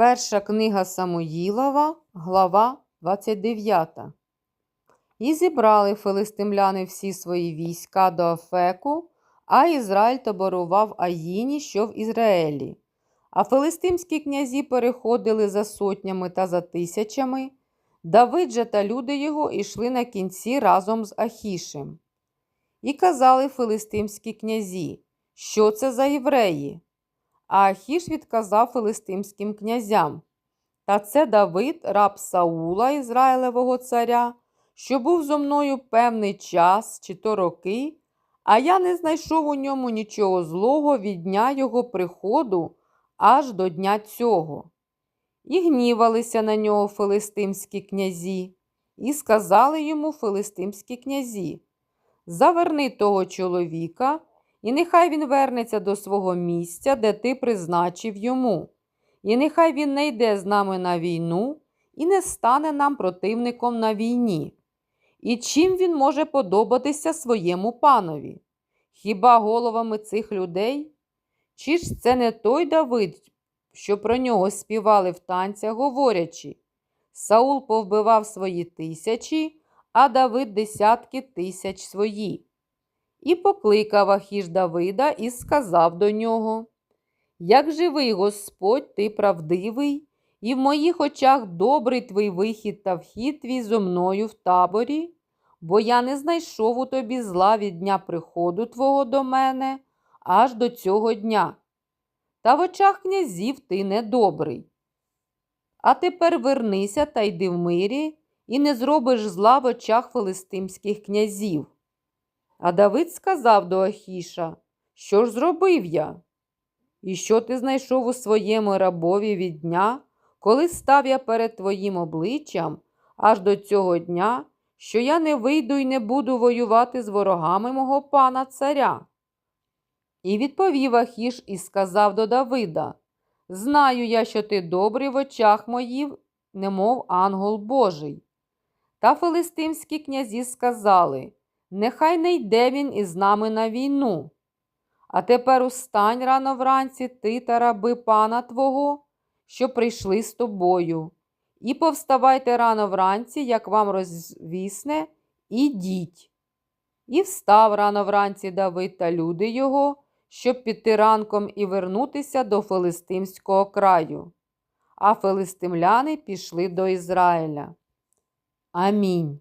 Перша книга Самуїлова, глава 29. І зібрали филистимляни всі свої війська до Афеку, а Ізраїль таборував Аїні, що в Ізраїлі. А филистимські князі переходили за сотнями та за тисячами. Давид же та люди його йшли на кінці разом з Ахішем. І казали филистимські князі, що це за євреї? А Ахіш відказав филистимським князям. Та це Давид, раб Саула, Ізраїлевого царя, що був зо мною певний час чи то роки, а я не знайшов у ньому нічого злого від дня його приходу аж до дня цього. І гнівалися на нього филистимські князі, і сказали йому филистимські князі: Заверни того чоловіка, і нехай він вернеться до свого місця, де ти призначив йому, і нехай він не йде з нами на війну і не стане нам противником на війні. І чим він може подобатися своєму панові? Хіба головами цих людей? Чи ж це не той Давид, що про нього співали в танцях, говорячи? Саул повбивав свої тисячі, а Давид десятки тисяч свої. І покликав Ахіш Давида і сказав до нього: Як живий Господь, ти правдивий, і в моїх очах добрий твій вихід та вхід твій зо мною в таборі, бо я не знайшов у тобі зла від дня приходу твого до мене аж до цього дня. Та в очах князів ти недобрий. А тепер вернися та йди в мирі, і не зробиш зла в очах филистимських князів. А Давид сказав до Ахіша, що ж зробив я? І що ти знайшов у своєму рабові від дня, коли став я перед твоїм обличчям аж до цього дня, що я не вийду і не буду воювати з ворогами мого пана царя? І відповів Ахіш і сказав до Давида: Знаю я, що ти добрий в очах моїх, немов ангел Божий. Та филистимські князі сказали Нехай не йде він із нами на війну. А тепер устань рано вранці ти та раби пана твого, що прийшли з тобою, і повставайте рано вранці, як вам розвісне, ідіть. І встав рано вранці Давид та люди його, щоб піти ранком і вернутися до Филистимського краю. А филистимляни пішли до Ізраїля. Амінь.